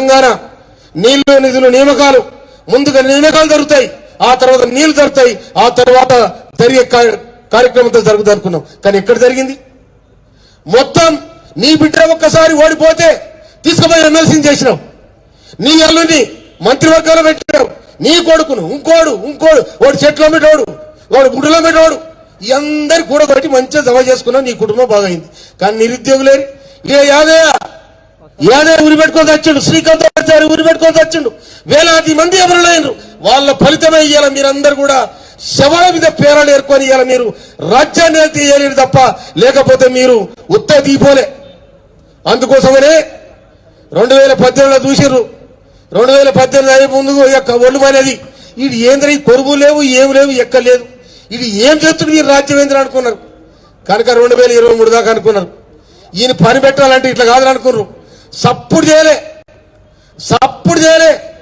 తెలంగాణ నీళ్ళు నిధులు నియామకాలు ముందుగా నియామకాలు జరుగుతాయి. ఆ తర్వాత నీళ్ళు జరుగుతాయి. ఆ తర్వాత జరిగే కార్యక్రమంతో జరుగుతుంది అనుకున్నాం. కానీ ఎక్కడ జరిగింది? మొత్తం నీ బిడ్డ ఒక్కసారి ఓడిపోతే తీసుకుపోయి ఎమ్మెల్సీని చేసినాం. నీ అల్లుని మంత్రివర్గంలో పెట్టినావు నీ కొడుకును ఇంకోడు ఇంకోడు వాడు చెట్లో పెట్టాడు వాడు గుడిలో పెట్టాడు అందరి కూడా కొట్టి మంచిగా జమ చేసుకున్నావు నీ కుటుంబం బాగైంది. కానీ నిరుద్యోగులేరు ఏ యాదయ్య యాదయ్య ఉరి పెట్టుకొని వచ్చిండు శ్రీకాంత్ ఆచార్య ఉరి పెట్టుకొని వచ్చిండు వేలాది మంది ఎవరు లేరు వాళ్ళ ఫలితమే ఇవాళ మీరందరూ కూడా. శవాల మీద పేరాలు ఏర్కొని ఇవాళ మీరు. రాజ్యాన్ని తీయలేరు తప్ప లేకపోతే మీరు ఉత్త దీపోలే. అందుకోసమనే రెండు వేల పద్దెనిమిదిలో చూసిర్రు. రెండు వేల పద్దెనిమిది అయ్యే ముందు యొక్క ఒళ్ళు అనేది ఇది ఏంద్ర ఈ కొరువు లేవు ఏం లేవు ఎక్కలేదు ఇది ఏం చేస్తుంది మీరు రాజ్యమేంద్ర అనుకున్నారు? కనుక రెండు వేల ఇరవై మూడు దాకా అనుకున్నారు. ఈయన పని పెట్టాలంటే ఇట్లా కాదని అనుకున్నారు. సప్పుడు చేయలే. సప్పుడు చేయలే.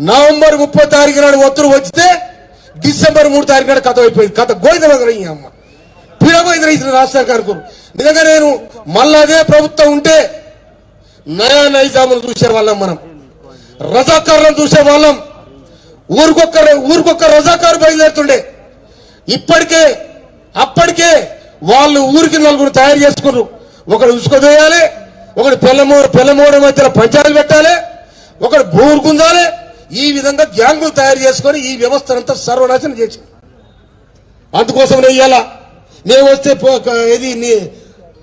నవంబర్ ముప్పై తారీఖు నాడు ఒత్తులు వచ్చితే డిసెంబర్ మూడు తారీఖు నాడు కథ అయిపోయింది. కథ గోవిందమగర ఈ అమ్మ. పీడమైంది ఇతను రాష్ట్రానికి అనుకోరు నిజంగా నేను మళ్ళా అదే ప్రభుత్వం ఉంటే నయా నైజాములు చూసే వాళ్ళం మనం. రజాకారులను చూసే వాళ్ళం. ఊరికొక్క ఊరికొక్క రజాకారు బయలుదేరుతుండే. ఇప్పటికే అప్పటికే వాళ్ళు ఊరికి నలుగురు తయారు చేసుకున్నారు. ఒకడు ఉసుకొదేయాలి ఒకడు పిల్లమూడు పిల్లమూడు మధ్యలో పంచాయతీలు పెట్టాలి ఒకడు బూరుకుందాలి ఈ విధంగా గ్యాంగులు తయారు చేసుకొని ఈ వ్యవస్థనంతా సర్వనాశనం చేసి అందుకోసం ఇవాళ మేము వస్తే ఇది నీ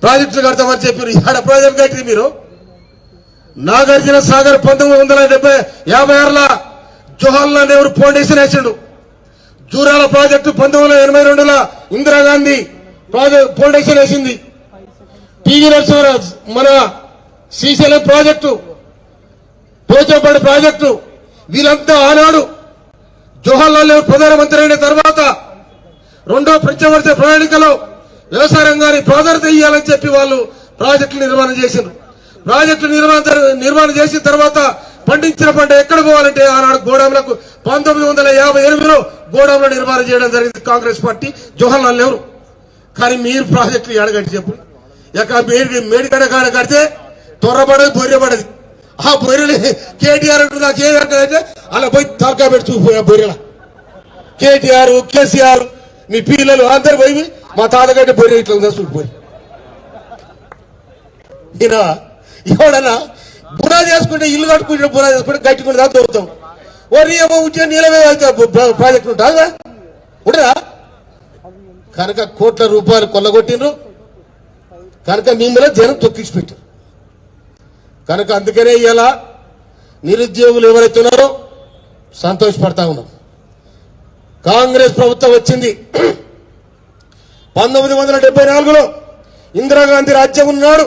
ప్రాజెక్టులు కడతామని చెప్పారు ఇక్కడ ప్రాజెక్ట్ కట్టి మీరు? నాగార్జున సాగర్ పంతొమ్మిది వందల డెబ్బై యాభై ఆరుల జవహర్లాల్ నెహ్రూ ఫౌండేషన్ వేసిండు. జూరాల ప్రాజెక్టు పంతొమ్మిది వందల ఎనభై రెండుల ఇందిరాగాంధీ ప్రాజెక్ట్ ఫౌండేషన్ వేసింది. పివి నరసింహరాజు మన శ్రీశైలం ప్రాజెక్టు పోచంపల్లి ప్రాజెక్టు వీళ్ళంతా ఆనాడు జవహర్లాల్ నెహ్రూ ప్రధానమంత్రి అయిన తర్వాత రెండో పంచవర్ష ప్రణాళికలో వ్యవసాయ రంగాన్ని ప్రాధాన్యత ఇవ్వాలని చెప్పి వాళ్ళు ప్రాజెక్టులు నిర్మాణం చేశారు ప్రాజెక్టులు నిర్మాణ నిర్మాణం చేసిన తర్వాత పండించిన పంట ఎక్కడ పోవాలంటే ఆనాడు గోడాములకు పంతొమ్మిది వందల యాభై ఎనిమిదిలో గోడాములు నిర్మాణం చేయడం జరిగింది కాంగ్రెస్ పార్టీ జవహర్లాల్ నెహ్రూ. కానీ మీరు ప్రాజెక్టులు ఎడగట్టి చెప్పు. ఇక మేడి మేడిగడ కాడ కడితే త్వరపడదు బొర్రెపడదు ఆ బొర్రెలు కేటీఆర్ అంటూ నాకు ఏమి అలా పోయి తలకా పెట్టి చూసిపోయా బొర్రెల. కేటీఆర్ కేసీఆర్ మీ పిల్లలు అందరు పోయి మా తాతగడ్డ బొర్రె ఇట్లా ఉందా చూడిపోయి ఈయన ఎవడన్నా బురా చేసుకుంటే ఇల్లు కట్టుకుంటే బురా చేసుకుంటే కట్టుకుంటే దాకా దొరుకుతాం ఓరి ఏమో ఉంటే నీళ్ళమే వెళ్తా ప్రాజెక్ట్ ఉంటుందా? ఉండరా కనుక కోట్ల రూపాయలు కొల్లగొట్టినరు కనుక మిమ్మల్ని జనం తొక్కించి పెట్టారు. కనుక అందుకనే ఇలా నిరుద్యోగులు ఎవరైతే ఉన్నారో సంతోషపడతా ఉన్నారు కాంగ్రెస్ ప్రభుత్వం వచ్చింది. పంతొమ్మిది వందల డెబ్బై నాలుగులో ఇందిరాగాంధీ రాజ్యం ఉన్నాడు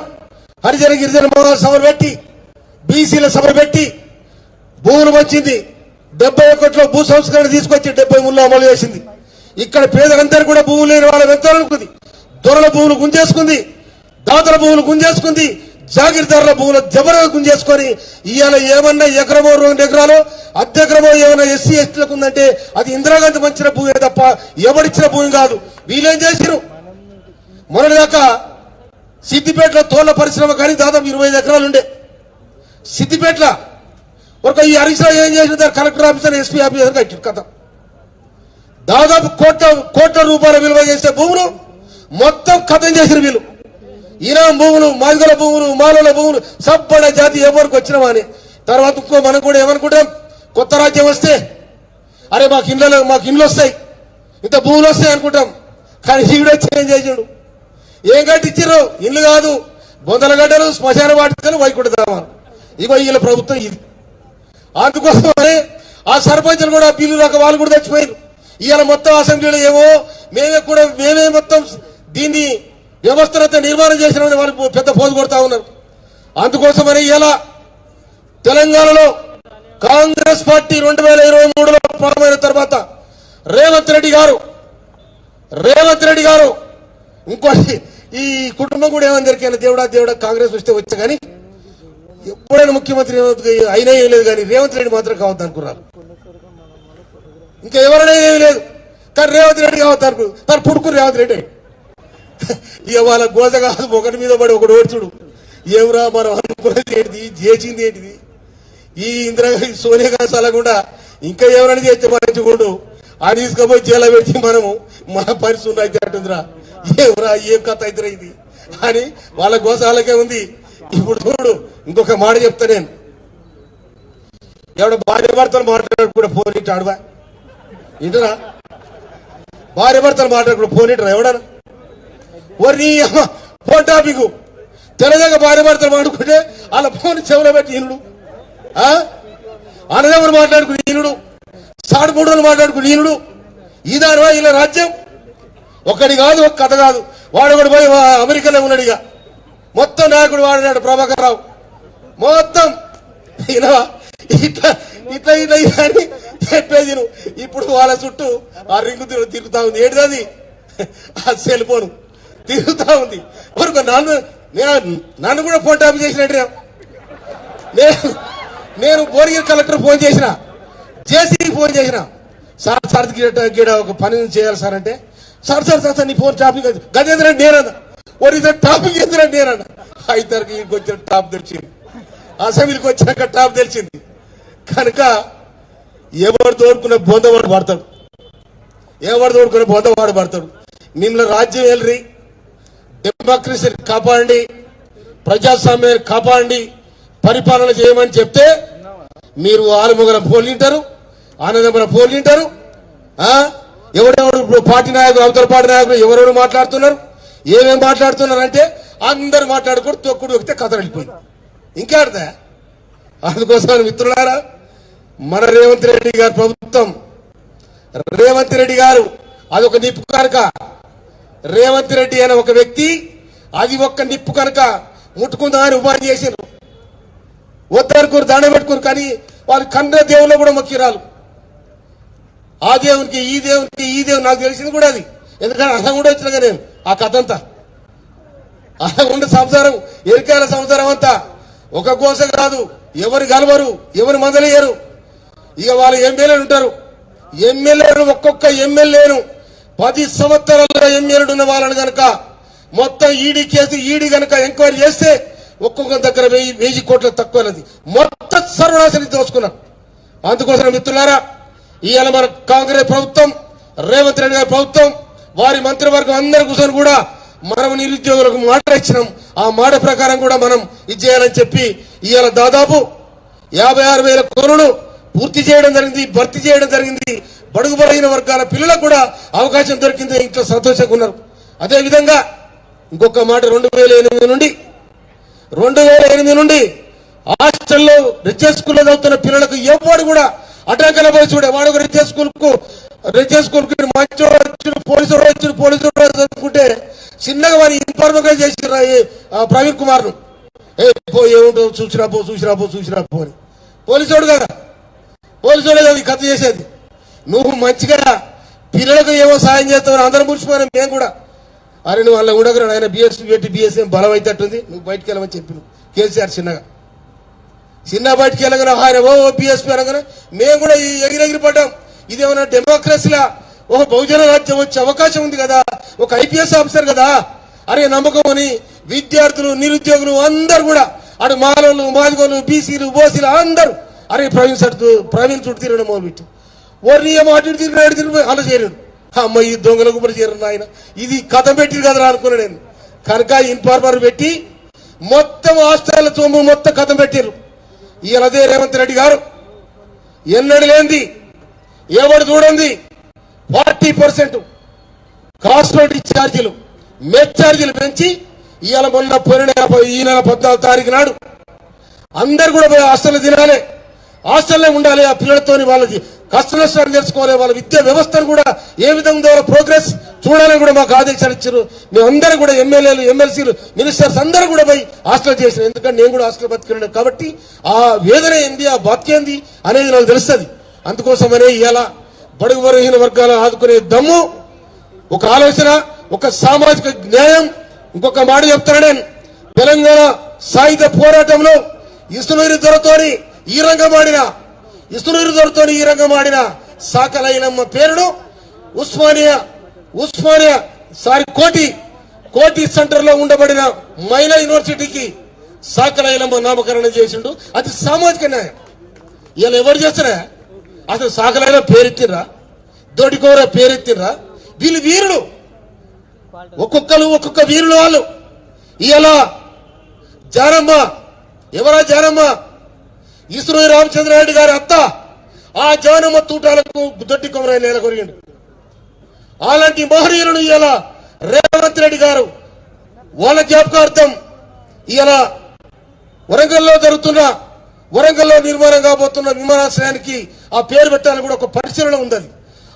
హరిజన గిరిజన మహాసభలు పెట్టి బీసీల సభ పెట్టి భూములు వచ్చింది డెబ్బై ఒకటిలో భూ సంస్కరణ తీసుకొచ్చి డెబ్బై మూడులో అమలు చేసింది. ఇక్కడ పేదలందరూ కూడా భూములు లేని వాళ్ళ వెంతాలనుకుంది దొరల భూములు గుంజేసుకుంది. దాతల భూములు గుంజేసుకుంది. జాగీర్దారుల భూములు జబరదం చేసుకొని ఇవాళ ఏమన్నా ఎకరమో రెండు ఎకరాలు అద్దెకరమో ఏమన్నా ఎస్సీ ఎస్టీలకు ఉందంటే అది ఇందిరాగాంధీ మంచిన భూమి తప్ప ఎవడిచ్చిన భూమి కాదు. వీళ్ళేం చేసిరు మొన్నటిదాకా సిద్దిపేటలో తోళ్ళ పరిశ్రమ కానీ దాదాపు ఇరవై ఐదు ఎకరాలు ఉండే. సిద్దిపేటలో ఒక ఈ హరీష్ ఏం చేసిన కలెక్టర్ ఆఫీసర్ ఎస్పీ ఆఫీసర్ కట్టారు కథ. దాదాపు కోట్ల కోట్ల రూపాయల విలువ చేసే భూములు మొత్తం కథం చేసిన వీళ్ళు. ఈనాం భూములు మాదిగల భూములు మాలల భూములు సబ్బడ జాతి ఎవరికి వచ్చినామా అని తర్వాత ఇంకో మనం కూడా ఏమనుకుంటాం? కొత్త రాజ్యం వస్తే అరే మాకు ఇండ్లలో మాకు ఇండ్లు వస్తాయి. ఇంత భూములు వస్తాయి అనుకుంటాం. కానీ ఈవిడే చేంజ్ చేసాడు. ఏం కట్టించారు ఇల్లు కాదు. బొందల గడ్డలు శ్మశాన వాటికలు వైకుంఠ ధామాలు ఇగో వీళ్ళ ప్రభుత్వం ఇది. అందుకోసమని ఆ సర్పంచులు కూడా బిల్లు రాక వాళ్ళు కూడా చచ్చిపోయారు ఇవాళ మొత్తం అసెంబ్లీలో ఏమో మేమే కూడా మేమే మొత్తం దీన్ని వ్యవస్థనంతా నిర్మాణం చేసిన వాళ్ళు పెద్ద పోదు కొడతా ఉన్నారు. అందుకోసమని ఇలా తెలంగాణలో కాంగ్రెస్ పార్టీ రెండు వేల ఇరవై మూడులో ప్రారంభమైన తర్వాత రేవంత్ రెడ్డి గారు రేవంత్ రెడ్డి గారు ఇంకోటి ఈ కుటుంబం కూడా ఏమని దొరికాను దేవుడా దేవుడా కాంగ్రెస్ వస్తే వచ్చా కానీ ఎప్పుడైనా ముఖ్యమంత్రి అయినా ఏం లేదు కానీ రేవంత్ రెడ్డి మాత్రం కావద్దు అనుకున్నారు. ఇంకా ఎవరైనా ఏమీ లేదు. కానీ రేవంత్ రెడ్డి కావద్దు అనుకు తను పుడుకుని రేవంత్ రెడ్డి. ఇక వాళ్ళ గోజ కాదు ఒకటి మీద పడి ఒకటి ఓడ్చుడు ఏమిరా మనం అనుకున్నది ఏంటిది? చేసింది ఏంటిది? ఈ ఇందిరాగాంధీ సోనియా గాంధీ సలకుండా ఇంకా ఎవరైనా చేస్తే మంచిగుండు ఆ తీసుకపోయి జైల్లో పెట్టి మనము మన పరిస్థితులు అయితే అంటుందిరా ఏమరా ఏం కథ అవుతురా ఇది? అని వాళ్ళ గోసాలకే ఉంది. ఇప్పుడు చూడు ఇంకొక మాట చెప్తా నేను. ఎవడ భార్య భర్తలు మాట్లాడకుండా ఫోన్ ఇట్టు అడవా ఇంటరా భార్య భర్తలు మాట్లాడకుండా ఫోన్ ఇట్టరా? ఎవడన్నా ఒరి ఫోన్ టాపిక్. తెల్లదగ్గ భార్య భర్తలు మాట్లాడుకుంటే వాళ్ళ ఫోన్ చెవులో పెట్టి ఈనుడు. ఆ? అన్నదమ్ములు మాట్లాడుకుని ఈనుడు. సాడుపూడలు మాట్లాడుకుని ఈనుడు. ఇదానవా ఇలా రాజ్యం. ఒక్కడి కాదు ఒక కథ కాదు. వాడు ఒకడు పోయి అమెరికాలో ఉన్నాడు ఇక. మొత్తం నాయకుడు వాడినాడు ప్రభాకర్ రావు మొత్తం. ఇలా ఇట్లా ఇట్లా ఇట్లా అని చెప్పేది ఇప్పుడు వాళ్ళ చుట్టూ ఆ రింగు తిరు- తిరుగుతా ఉంది. ఏంటిది ఆ సెల్ ఫోను. తిరుగుతా ఉంది. వరకు నన్ను నేను నన్ను కూడా ఫోన్ టాప్ చేసినట్టు నేను నేను భువనగిరి కలెక్టర్ ఫోన్ చేసిన. జేసీ ఫోన్ చేసిన. సార్ సార్ గీడ ఒక పని చేయాలి సార్ అంటే సార్ సార్ సార్ సార్ నీ ఫోన్ టాపిక్ గజేంద్ర నేనన్నా. ఓరి టాపిక్ ఎదురా నేనన్నా. ఐదరికి వచ్చిన టాప్ తెలిసింది. అసెంబ్లీకి వచ్చాక టాప్ తెరిచింది కనుక ఎవరు తోడుకున్న బొందవాడు పడతాడు. ఎవరు తోడుకున్న బొందవాడు పడతాడు. మిమ్మల్ని రాజ్యం వెళ్ళి డెమోక్రసీని కాపాడండి ప్రజాస్వామ్యాన్ని కాపాడండి పరిపాలన చేయమని చెప్తే మీరు ఆలుమొగల పోలింటారు ఆనందముల పోలింటారు ఆ? ఎవడెవడు ఇప్పుడు పార్టీ నాయకులు అవతల పార్టీ నాయకులు ఎవరెవరు మాట్లాడుతున్నారు ఏమేమి మాట్లాడుతున్నారు అంటే అందరు మాట్లాడుకుంటూ తొక్కుడు వస్తే కథ వెళ్ళిపోయింది. అర్థం అందుకోసం మిత్రులారా మన రేవంత్ రెడ్డి గారు ప్రభుత్వం రేవంత్ రెడ్డి గారు అదొక నిప్పు కనుక. రేవంత్ రెడ్డి అనే ఒక వ్యక్తి అది ఒక్క నిప్పు కనుక ముట్టుకుందామని ఉపాధి చేసిండ్రు వద్దనుకోరు దండ పెట్టుకోరు కానీ వాళ్ళు కన్న దేవుళ్ళు కూడా మొక్కిరాలు ఆ దేవునికి ఈ దేవునికి ఈ దేవుని నాకు తెలిసింది కూడా అది. ఎందుకంటే అర్థం కూడా వచ్చినాగా నేను ఆ కథ అంతా అలా ఉండే సంసారం ఎరికాయల సంసారం అంతా ఒక కోస కాదు. ఎవరు గలవరు ఎవరు మందలేయరు ఇక వాళ్ళు ఎమ్మెల్యేలు ఉంటారు. ఎమ్మెల్యేలు ఒక్కొక్క ఎమ్మెల్యేను పది సంవత్సరాలుగా ఎమ్మెల్యేలు ఉన్న వాళ్ళని కనుక మొత్తం ఈడీ కేసు ఈడీ కనుక ఎంక్వైరీ చేస్తే ఒక్కొక్క దగ్గర వెయ్యి వెయ్యి కోట్ల తక్కువనది. మొత్తం సర్వనాశనం దోచుకున్నాం అందుకోసం మిత్రులారా ఇవాళ మన కాంగ్రెస్ ప్రభుత్వం రేవంత్ రెడ్డి గారి ప్రభుత్వం వారి మంత్రివర్గం అందరి కూర్చొని కూడా మనం నిరుద్యోగులకు మాట ఇచ్చినాం. ఆ మాట ప్రకారం కూడా మనం ఇది చేయాలని చెప్పి ఇవాళ దాదాపు యాభై ఆరు వేల కోరులు పూర్తి చేయడం జరిగింది భర్తీ చేయడం జరిగింది. బడుగు బలహీన వర్గాల పిల్లలకు కూడా అవకాశం దొరికింది. ఇంట్లో సంతోషంగా ఉన్నారు. అదేవిధంగా ఇంకొక మాట రెండు వేల ఎనిమిది నుండి రెండు వేల ఎనిమిది నుండి హాస్టల్లో రిచెస్ స్కూల్లో చదువుతున్న పిల్లలకు ఎవడు కూడా అటంకల పోయి చూడే. వాడు ఒక రిచెస్ స్కూల్కు రిచెస్ స్కూల్కి మంచోడు వచ్చి పోలీసు వచ్చి పోలీసు చదువుకుంటే చిన్నగా వారి ఇన్ఫార్మగా చేసి ప్రవీణ్ కుమార్ను ఏ పో ఏముంటో చూసిరా పో చూసిరా పో చూసిరా పో అని. పోలీసు కదా. పోలీసు వాడు కదా కథ చేసేది. నువ్వు మంచిగా పిల్లలకు ఏమో సాయం చేస్తావు అందరం మురిసిపోయినా మేము కూడా. అరే నువ్వు వాళ్ళ కూడా ఆయన బీఎస్పీ పెట్టి బీఎస్ఎం బలం అయితేట్టుంది నువ్వు బయటికి వెళ్ళమని చెప్పిను కేసీఆర్ చిన్నగా. చిన్న బయటికి వెళ్ళగానే ఆయన ఓ బీఎస్పీ అనగానే మేము కూడా ఈ ఎగిరెగిరి పడ్డాం. ఇదేమన్నా డెమోక్రసీలా ఒక బహుజన రాజ్యం వచ్చే అవకాశం ఉంది కదా. ఒక ఐపీఎస్ ఆఫీసర్ కదా. అరే నమ్మకం అని విద్యార్థులు నిరుద్యోగులు అందరు కూడా అటు మాలోళ్ళు మాదిగోళ్ళు బీసీలు ఓసీలు అందరూ అరే ప్రవీణ్ సట్ ప్రవీణ్ చుట్టూ తిరగడం మొదలుపెట్టి ఓర్ని ఏమో అటు ఇటు తిరిగి అటు తిరిగి అలా చేరాడు అమ్మ ఈ దొంగల కూడా చేరిన ఆయన ఇది కథ పెట్టి కదరా అనుకున్నా నేను. కనుక ఇన్ఫార్మర్ పెట్టి మొత్తం హాస్టల్ తోము మొత్తం కథ పెట్టారు. ఈయన అదే రేవంత్ రెడ్డి గారు. ఎన్నడు లేనిది ఎవడు చూడండి ఫార్టీ పర్సెంట్ కాస్మెటిక్ ఛార్జీలు మెట్ ఛార్జీలు పెంచి ఇవాళ మొన్న పోయిన నెల ఈ నెల పద్నాలుగు తారీఖు నాడు అందరు కూడా పోయి హాస్టల్లో తినాలి. హాస్టల్లో ఉండాలి ఆ పిల్లలతోని వాళ్ళకి కష్ట నష్టాలు తెలుసుకోవాలి వాళ్ళ విద్యా వ్యవస్థను కూడా ఏ విధంగా ప్రోగ్రెస్ చూడాలని కూడా మాకు ఆదేశాలు ఇచ్చారు. మేమందరం కూడా ఎమ్మెల్యేలు ఎమ్మెల్సీలు మినిస్టర్స్ అందరూ కూడా పోయి హాస్టల్ చేసిన. ఎందుకంటే నేను కూడా హాస్టల్ బతికినాను కాబట్టి ఆ వేదన ఏంది ఆ బతికేంది అనేది నాకు తెలుస్తుంది. అందుకోసమనే ఇలా బడుగు బలహీన వర్గాలు ఆదుకునే దమ్ము ఒక ఆలోచన ఒక సామాజిక న్యాయం ఇంకొక మాట చెప్తాను నేను. తెలంగాణ సాయుధ పోరాటంలో ఇసునూరి దొరతోని ఈ రంగం ఆడిన ఇసునూరి ఈ రంగం ఆడిన సాకలైనమ్మ పేరును ఉస్మానియా ఉస్మానియా సారీ కోటి కోటి సెంటర్లో ఉండబడిన మహిళా యూనివర్సిటీకి సాకలైనమ్మ నామకరణం చేసిండు. అది సామాజిక న్యాయం. ఇలా ఎవరు చేస్తారా అసలు సాకలైన పేరెత్తిర్రా? దొడికోర పేరెత్తిర్రా? వీళ్ళు వీరుడు ఒక్కొక్కరు ఒక్కొక్క వీరులు వాళ్ళు. ఇలా జారమ్మ ఎవరా జానమ్మ? ఇసురు రామచంద్రారెడ్డి గారి అత్త ఆ జానమ్మ తూటాలకు దొడ్డి కొమరాయి నేల కొరిగిండు. అలాంటి మహనీయులను ఇలా రేవంత్ రెడ్డి గారు. వాళ్ళ జ్ఞాపకార్థం ఇలా వరంగల్లో జరుగుతున్న వరంగల్లో నిర్మాణం కాబోతున్న విమానాశ్రయానికి ఆ పేరు పెట్టాలని కూడా ఒక పరిశీలన ఉంది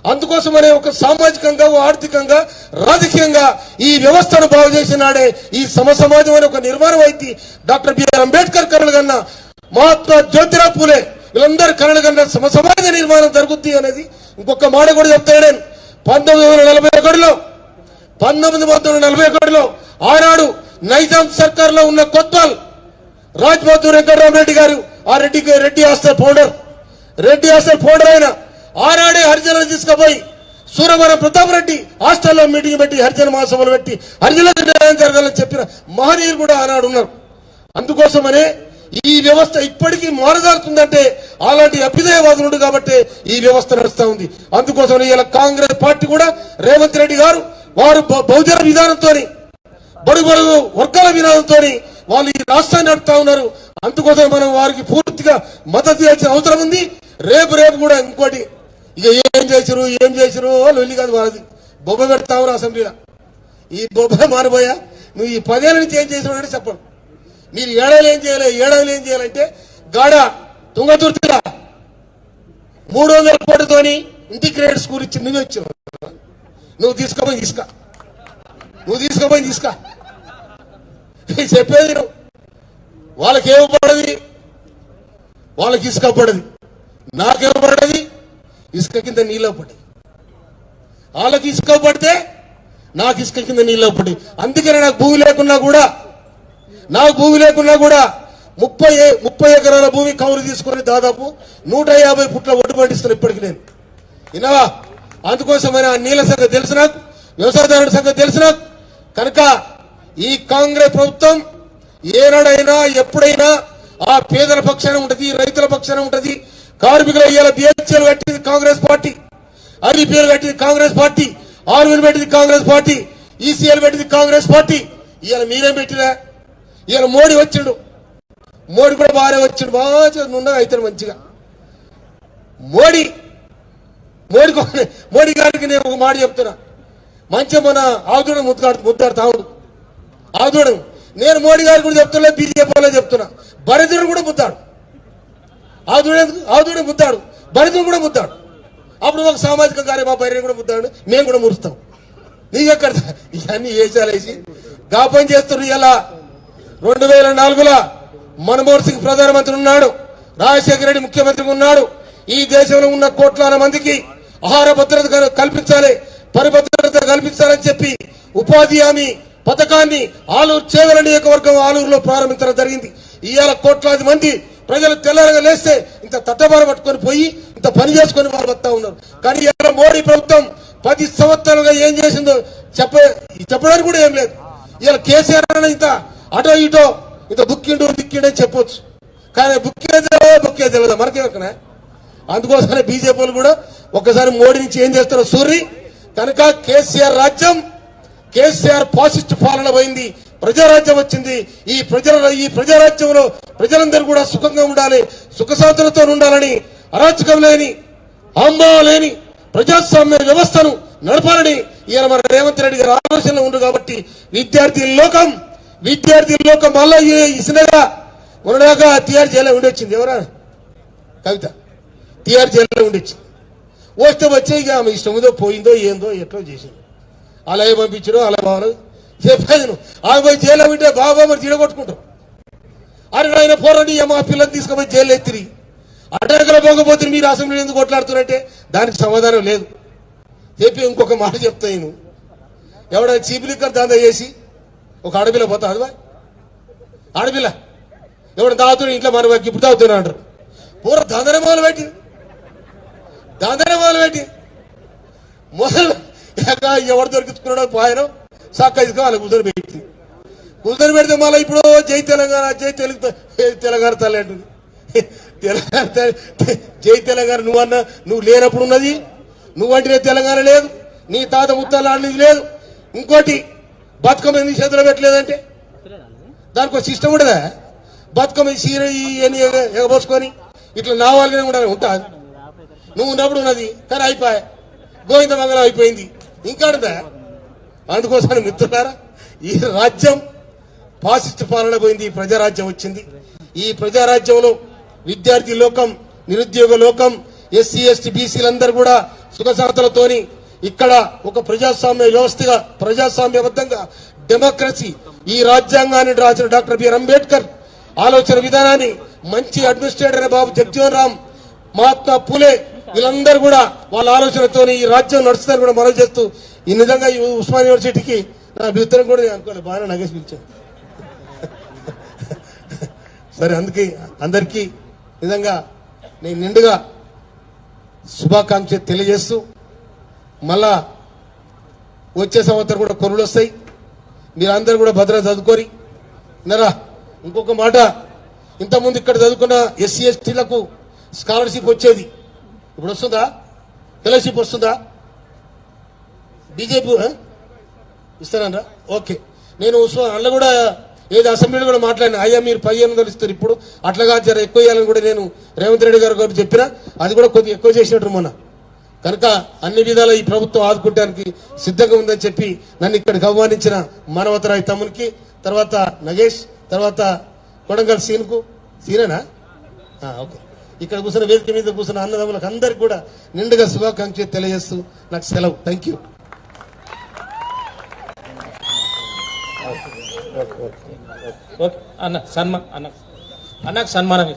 అందుకోసమనే ఒక సామాజికంగా ఓ ఆర్థికంగా రాజకీయంగా ఈ వ్యవస్థను బాగు చేసిన ఈ సమ సమాజం అనే ఒక నిర్మాణం అయితే డాక్టర్ బిఆర్ అంబేద్కర్ కలలు కన్నా మహాత్మా జ్యోతిరావు పూలే. వీళ్ళందరూ కన్నడ సమ సమాజ నిర్మాణం జరుగుద్ది అనేది ఇంకొక మాట కూడా చెప్తాడు నేను. పంతొమ్మిది వందల నలభై ఒకటిలో పంతొమ్మిది వందల నలభై ఒకటిలో ఆనాడు నైజాం సర్కార్లో ఉన్న కొత్వాల్ రాజ్ వెంకటరామ రెడ్డి గారు ఆ Reddy Reddy hostel founder. Reddy hostel founder అయిన ఆనాడే హరిజనులు తీసుకుపోయి సూర్యవరం ప్రతాప్ రెడ్డి హాస్టల్లో మీటింగ్ పెట్టి హరిజన మహాసభలు పెట్టి హరిజనులకు న్యాయం జరగాలని చెప్పిన మహనీయులు కూడా ఆనాడు ఉన్నారు అందుకోసమనే ఈ వ్యవస్థ ఇప్పటికీ మారజారుతుందంటే అలాంటి అభ్యుదయవాదులుడు కాబట్టి ఈ వ్యవస్థ నడుస్తూ ఉంది. అందుకోసం ఇలా కాంగ్రెస్ పార్టీ కూడా రేవంత్ రెడ్డి గారు వారు బహుజన విధానంతోని బడుగు బడుగు వర్గాల విధానంతో వాళ్ళు ఈ రాష్ట్రాన్ని నడుపుతా ఉన్నారు. అందుకోసం మనం వారికి పూర్తిగా మద్దతు ఇవ్వాల్సిన అవసరం ఉంది. రేపు రేపు కూడా ఇంకోటి. ఇక ఏం చేసిరు ఏం చేసిరు వాళ్ళు వెళ్ళి కాదు వాళ్ళది. బొబ్బ పెడతావు అసెంబ్లీలో. ఈ బొబ్బ మారిపోయా? నువ్వు ఈ పదేళ్ళ నుంచి ఏం చేసినావు అంటే చెప్పండి మీరు ఏడాది ఏం చేయాలి? ఏడాది ఏం చేయాలంటే గాడ తుంగతుర్తిగా మూడు వందల కోటితోని ఇంటిగ్రేటెడ్ స్కూల్ ఇచ్చి నువ్వు వచ్చావు నువ్వు తీసుకోపోయి తీసుకా. నువ్వు తీసుకోపోయి తీసుకా. చెప్పేది నువ్వు వాళ్ళకి ఏమపడది వాళ్ళకి ఇసుక పడది. నాకేమపడది ఇసుక కింద నీళ్ళ పడి వాళ్ళకి ఇసుక పడితే నాకు ఇసుక కింద నీళ్ళ పడి అందుకనే నాకు భూమి లేకున్నా కూడా నాకు భూమి లేకున్నా కూడా ముప్పై ఏ- ముప్పై ఎకరాల భూమి కౌలు తీసుకొని దాదాపు నూట యాభై పుట్ల ఒడ్డు పండిస్తున్నాను ఇప్పటికి నేను. విన్నావా? అందుకోసమైన ఆ నీళ్ళ సంగతి తెలుసు నాకు వ్యవసాయదారుడి సంగతి తెలుసు నాకు. కనుక ఈ కాంగ్రెస్ ప్రభుత్వం ఏనాడైనా ఎప్పుడైనా ఆ పేదల పక్షాన ఉంటది రైతుల పక్షాన ఉంటది కార్మికుల ఇవాళ బిహెచ్ఎల్ కట్టింది కాంగ్రెస్ పార్టీ ఐబీపీఎల్ పెట్టింది కాంగ్రెస్ పార్టీ ఆర్మీలు పెట్టింది కాంగ్రెస్ పార్టీ ఈసీఎల్ పెట్టింది కాంగ్రెస్ పార్టీ. ఇవాళ మీరేం పెట్టినా ఈయన మోడీ వచ్చిండు. మోడీ కూడా బాగానే వచ్చిండు. బాగా నుండగా అవుతాడు మంచిగా. మోడీ మోడీ మోడీ గారికి నేను ఒక మాట చెప్తున్నా. మంచిగా మన ఆదుడు ముద్దాడు ముద్దాడు ఉండు ఆదుడు నేను మోడీ గారు కూడా చెప్తున్నా బీజేపీ వాళ్ళే చెప్తున్నా. భరతుడు కూడా ముద్దాడు. ఆదుడే ఆదుడే ముద్దాడు. భరతుడు కూడా ముద్దాడు. అప్పుడు ఒక సామాజిక కార్యం మా బైరని కూడా ముద్దాడు. మేము కూడా మురుస్తాం. నీకెక్కడ? ఇవన్నీ వేసాలేసి గాపం పని చేస్తున్నారు ఇలా రెండు వేల నాలుగులో మన్మోహన్ సింగ్ ప్రధానమంత్రి ఉన్నాడు. రాజశేఖర రెడ్డి ముఖ్యమంత్రి ఉన్నాడు. ఈ దేశంలో ఉన్న కోట్లాది మందికి ఆహార భద్రత కల్పించాలి పరిభద్రత కల్పించాలని చెప్పి ఉపాధి హామీ పథకాన్ని ఆలూరు చేవల నియోజకవర్గం ఆలూరులో ప్రారంభించడం జరిగింది. ఇవాళ కోట్లాది మంది ప్రజలు తెల్లారగా లేస్తే ఇంత తట్టబార పట్టుకొని పోయి ఇంత పని చేసుకొని వాళ్ళు వస్తా ఉన్నారు. కానీ ఇవాళ మోడీ ప్రభుత్వం పది సంవత్సరాలుగా ఏం చేసిందో చెప్ప చెప్పడానికి కూడా ఏం లేదు. ఇవాళ కేసీఆర్ ఇంత అటో ఇటో ఇంత బుక్కిండు దిక్కిండు అని చెప్పొచ్చు. కానీ బుక్కే తెలియదు బుక్కే తెలియదు మనకేమక్కనే అందుకోసమే బీజేపీలు కూడా ఒక్కసారి మోడీ నుంచి ఏం చేస్తారో సూర్రి కనుక కేసీఆర్ రాజ్యం కేసీఆర్ పాసిస్ట్ పాలన పోయింది ప్రజారాజ్యం వచ్చింది. ఈ ప్రజల ఈ ప్రజారాజ్యంలో ప్రజలందరూ కూడా సుఖంగా ఉండాలి సుఖశాంతులతో ఉండాలని అరాచకం లేని ఆంబా లేని ప్రజాస్వామ్య వ్యవస్థను నడపాలని ఈయన మన రేవంత్ రెడ్డి గారి ఆలోచనలో ఉంది కాబట్టి విద్యార్థి లోకం విద్యార్థుల్లో ఒక మళ్ళా ఇసినగా ఉన్నదాకా తిహార్ జైల్లో ఉండొచ్చింది. ఎవరా? కవిత. టిఆర్ జైల్లో ఉండొచ్చింది. వస్తే వచ్చే ఇక ఆమె ఇష్టం ఉందో పోయిందో ఏందో ఎట్లో చేసింది. అలా ఏ పంపించడం అలా భావన చెప్పాను ఆమె పోయి జైల్లో ఉంటే బాబా మరి తిడగొట్టుకుంటాం అరే ఆయన పోరండి మా పిల్లల్ని తీసుకుపోయి జైలు ఎత్తిరి. అడ్డగల పోకపోతే మీరు అసెంబ్లీ ఎందుకు కొట్లాడుతున్నారంటే దానికి సమాధానం లేదు. చెప్పి ఇంకొక మాట చెప్తా నేను. ఎవడైనా చీప్ లిక్కర్ చేసి ఒక ఆడపిల్ల పోతా అదివా ఆడపిల్ల. ఎవడు తాగుతున్నా ఇంట్లో మన ఇప్పుడు తాగుతున్నా అంటారు. పూర దందన మొదలు పెట్టి దందన మొదలు పెట్టి మొదలు ఇక ఎవరు దొరికించుకున్నాడో పోయాను సక్క ఇసుక వాళ్ళకి కుదిరి పెట్టి. కుదిరి పెడితే మళ్ళీ ఇప్పుడు జై తెలంగాణ జై తెలుగు తెలంగాణ తల్లి అంటుంది. తెలంగాణ జై తెలంగాణ నువ్వు అన్న నువ్వు లేనప్పుడు ఉన్నది. నువ్వంటే తెలంగాణ లేదు. నీ తాత ముత్తాలు ఆడినది లేదు. ఇంకోటి బతుకమ్మ ఎందుకు చేతిలో పెట్టలేదంటే? దానికి ఒక సిస్టమ్ ఉండదా? బతుకమ్మ సీర ఇవన్నీ ఎగబోసుకొని ఇట్లా నావాలనే ఉండాలి ఉంటుంది నువ్వు ఉన్నప్పుడు ఉన్నది కానీ అయిపోయా. గోవింద మంగళం అయిపోయింది. ఇంకా ఉందా? అందుకోసం మిత్రులారా ఈ రాజ్యం ఫాసిస్ట్ పాలన పోయింది ఈ ప్రజారాజ్యం వచ్చింది. ఈ ప్రజారాజ్యంలో విద్యార్థి లోకం నిరుద్యోగ లోకం ఎస్సీ ఎస్టీ బీసీలందరూ కూడా సుఖశాంతలతోని ఇక్కడ ఒక ప్రజాస్వామ్య వ్యవస్థగా ప్రజాస్వామ్యబద్ధంగా డెమోక్రసీ ఈ రాజ్యాంగాన్ని రాసిన డాక్టర్ బిఆర్ అంబేద్కర్ ఆలోచన విధానాన్ని మంచి అడ్మినిస్ట్రేటర్ బాబు జగ్జీవన్ రామ్ మహాత్మా పూలే వీళ్ళందరూ కూడా వాళ్ళ ఆలోచనతో ఈ రాజ్యం నడుస్తుందని కూడా మనం చేస్తూ ఈ నిజంగా ఈ ఉస్మాన్ యూనివర్సిటీకి నా అభ్యుత్తరం కూడా నేను అనుకోలేదు. బాగా నగేసి పిలిచాను సరే అందుకే అందరికీ నిజంగా నేను నిండుగా శుభాకాంక్ష తెలియజేస్తూ మళ్ళా వచ్చే సంవత్సరం కూడా కొనులు వస్తాయి. మీరందరూ కూడా భద్రత చదువుకొని నరా ఇంకొక మాట. ఇంతకుముందు ఇక్కడ చదువుకున్న ఎస్సీ ఎస్టీలకు స్కాలర్షిప్ వచ్చేది. ఇప్పుడు వస్తుందా? ఫెలోషిప్ వస్తుందా? బీజేపీ ఇస్తానరా ఓకే. నేను అందులో కూడా ఏది అసెంబ్లీలో కూడా మాట్లాడినా. అయ్యా మీరు పదిహేను వందలు ఇస్తారు ఇప్పుడు? అట్లాగా జర ఎక్కువ ఇవ్వాలని కూడా నేను రేవంత్ రెడ్డి గారు చెప్పినా. అది కూడా కొద్దిగా ఎక్కువ చేసినట్టు మొన్న. కనుక అన్ని విధాలు ఈ ప్రభుత్వం ఆదుకోవడానికి సిద్ధంగా ఉందని చెప్పి నన్ను ఇక్కడికి ఆహ్వానించిన మానవతరాయి తమ్మునికి తర్వాత నగేష్ తర్వాత కొడంగల్ సీన్కు సీనేనా? ఓకే. ఇక్కడ కూర్చున్న వేదిక మీద కూర్చున్న అన్నదమ్ములకు అందరికి కూడా నిండుగా శుభాకాంక్షలు తెలియజేస్తూ నాకు సెలవు. Thank you okay. అన్న సన్మాన్ అన్న అన్నకు సన్మానం